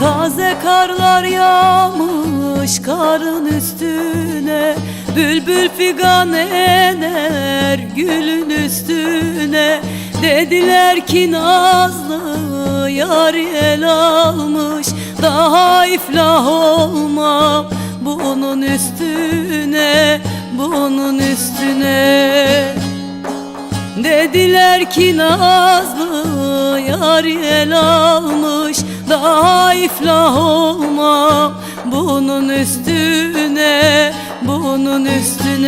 Taze karlar yağmış karın üstüne Bülbül figan eder ener gülün üstüne Dediler ki Nazlı yar el almış Daha iflah olmam bunun üstüne Bunun üstüne. Dediler ki Nazlı yar el almış Daha iflah olmam bunun üstüne Bunun üstüne